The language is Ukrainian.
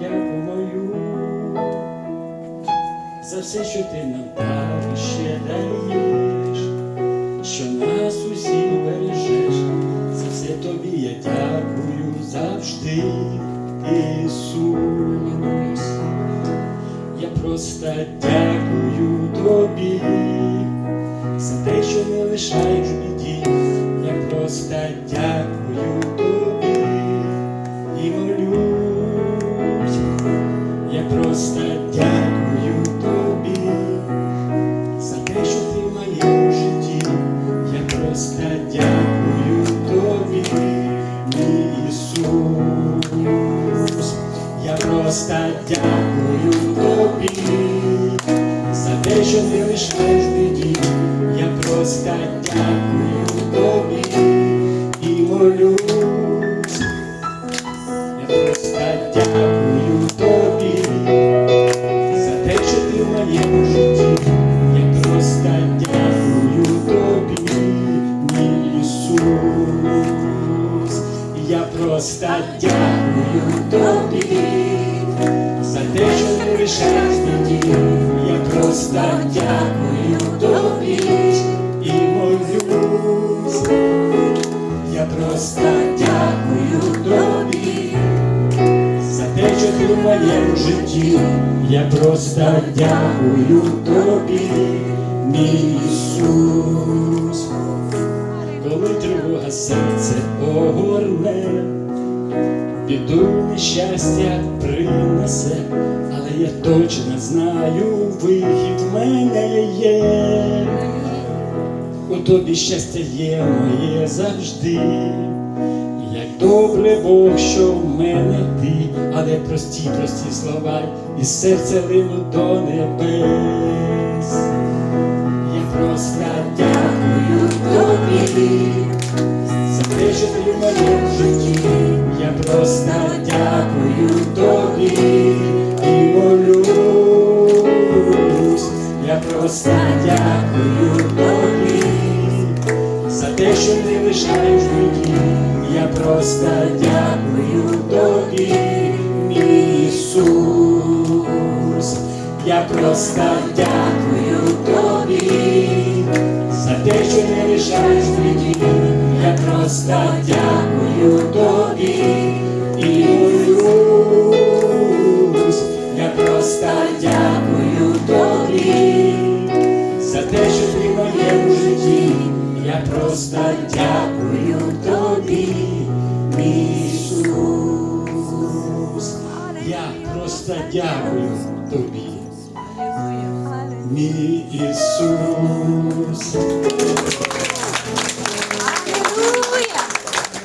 мою. За все, що ти нам і ще даєш, що нас усіх бережеш, за все тобі я дякую завжди, Ісус. Я просто дякую тобі за те, що не лишаєш біді. Я просто дякую просто дякую тобі за те, що лишаєш в біді. Я просто дякую тобі і молюсь. Я просто дякую тобі за те, що ти в моєму житті. Я просто дякую тобі, мій Ісус. Я просто дякую тобі що ти. Я просто дякую тобі і молюсь. Я просто дякую тобі за те, що ти в моєму житті. Я просто дякую тобі, мій Ісус. Біду нещастя принесе, але я точно знаю, вихід в мене є. У тобі щастя є моє завжди. Як добре Бог, що в мене ти, але прості, прості слова, і серце линуть до небес. Я просто дякую тобі за те, що ти в моєму житті. Просто дякую тобі і молюсь. Я просто дякую тобі за те, що ти лишаєш мені. Я просто дякую тобі, мій Ісус. Я просто дякую тобі за те, що не лишаєш мені. Я просто дякую тобі і молюсь. Я просто дякую тобі за те, що ти в моєму житті. Я просто дякую тобі, Ісус. Я просто дякую тобі, мій Ісус.